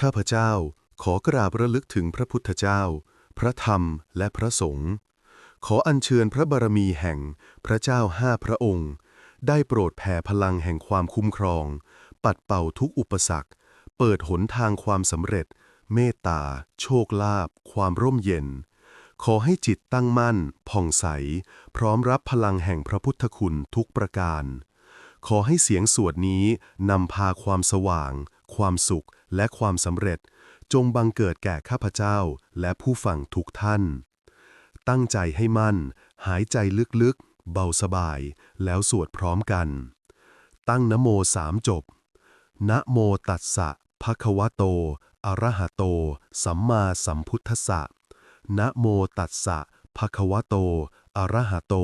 ข้าพเจ้าขอกราบระลึกถึงพระพุทธเจ้า พระธรรมและพระสงฆ์ ขออัญเชิญพระบารมีแห่งพระเจ้าห้าพระองค์ ได้โปรดแผ่พลังแห่งความคุ้มครอง ปัดเป่าทุกอุปสรรค เปิดหนทางความสำเร็จ เมตตา โชคลาภ ความร่มเย็น ขอให้จิตตั้งมั่น ผ่องใส พร้อมรับพลังแห่งพระพุทธคุณทุกประการ ขอให้เสียงสวดนี้นำพาความสว่าง ความสุขและความสำเร็จ จงบังเกิดแก่ข้าพเจ้าและผู้ฟังทุกท่าน ตั้งใจให้มั่น หายใจลึกๆ เบาสบาย แล้วสวดพร้อมกัน ตั้งนะโมสามจบ นะโมตัสสะภะคะวะโต อะระหะโต สัมมาสัมพุทธัสสะ นะโมตัสสะภะคะวะโต อะระหะโต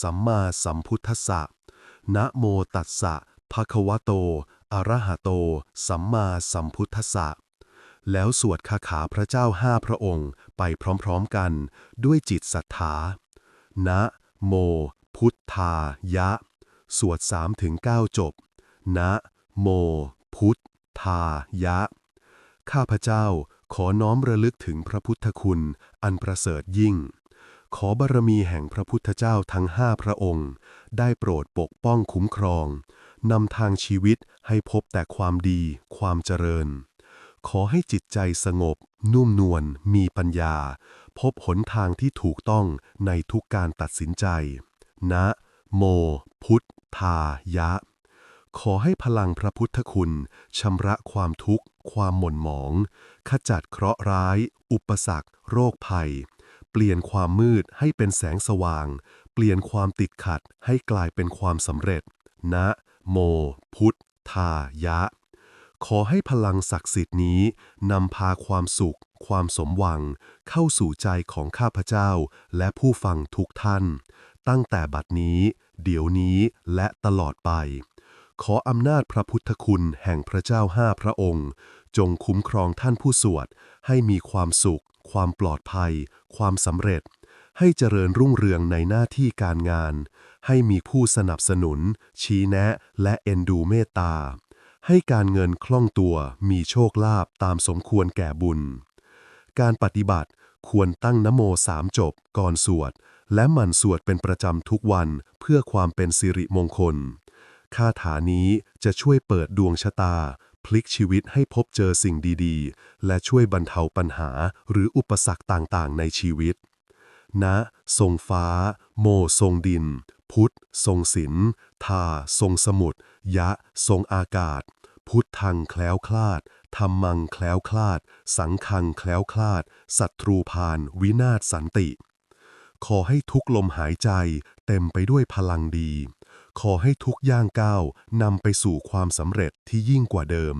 สัมมาสัมพุทธัสสะ นะโมตัสสะภะคะวะโต อะระหะโต สัมมาสัมพุทธัสสะ แล้วสวดคาถาพระเจ้าห้าพระองค์ไปพร้อมๆกันด้วยจิตศรัทธา นะ โม พุทธายะ สวดสามถึงเก้าจบ นะ โม พุทธายะ ข้าพเจ้าขอน้อมระลึกถึงพระพุทธคุณอันประเสริฐยิ่ง ขอบารมีแห่งพระพุทธเจ้าทั้งห้าพระองค์ ได้โปรดปกป้องคุ้มครอง นำทางชีวิตให้พบแต่ความดี ความเจริญ ขอให้จิตใจสงบ นุ่มนวล มีปัญญา พบหนทางที่ถูกต้องในทุกการตัดสินใจ นะ โม พุทธายะ ขอให้พลังพระพุทธคุณชำระความทุกข์ ความหม่นหมอง ขจัดเคราะห์ร้าย อุปสรรค โรคภัย เปลี่ยนความมืดให้เป็นแสงสว่าง เปลี่ยนความติดขัดให้กลายเป็นความสำเร็จ นะ โม พุทธายะ ขอให้พลังศักดิ์สิทธิ์นี้นำพาความสุข ความสมหวัง เข้าสู่ใจของข้าพเจ้า และผู้ฟังทุกท่าน ตั้งแต่บัดนี้ เดี๋ยวนี้และตลอดไป ขออำนาจพระพุทธคุณแห่งพระเจ้าห้าพระองค์ จงคุ้มครองท่านผู้สวด ให้มีความสุข ความปลอดภัย ความสำเร็จ ให้เจริญรุ่งเรืองในหน้าที่การงาน ให้มีผู้สนับสนุน ชี้แนะ และเอ็นดูเมตตา ให้การเงินคล่องตัว มีโชคลาภตามสมควรแก่บุญ การปฏิบัติควรตั้งนโมสามจบก่อนสวด และหมั่นสวดเป็นประจำทุกวันเพื่อความเป็นสิริมงคลคาถานี้จะช่วยเปิดดวงชะตา พลิกชีวิตให้พบเจอสิ่งดีๆ และช่วยบรรเทาปัญหาหรืออุปสรรคต่างๆ ในชีวิตนะทรงฟ้า โมทรงดิน พุทธ ทรงศิลป์ทา ทรงสมุทรยะ ทรงอากาศ พุทธังแคล้วคลาดธรรมังแคล้วคลาด สังฆังแคล้วคลาด ศัตรูพาน วินาศสันติ ขอให้ทุกลมหายใจเต็มไปด้วยพลังดี ขอให้ทุกย่างก้าวนำไปสู่ความสำเร็จที่ยิ่งกว่าเดิม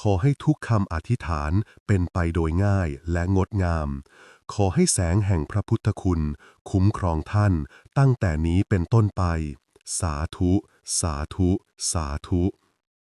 ขอให้ทุกคำอธิษฐานเป็นไปโดยง่ายและงดงาม ขอให้แสงแห่งพระพุทธคุณ คุ้มครองท่านตั้งแต่นี้เป็นต้นไป สาธุ สาธุ สาธุ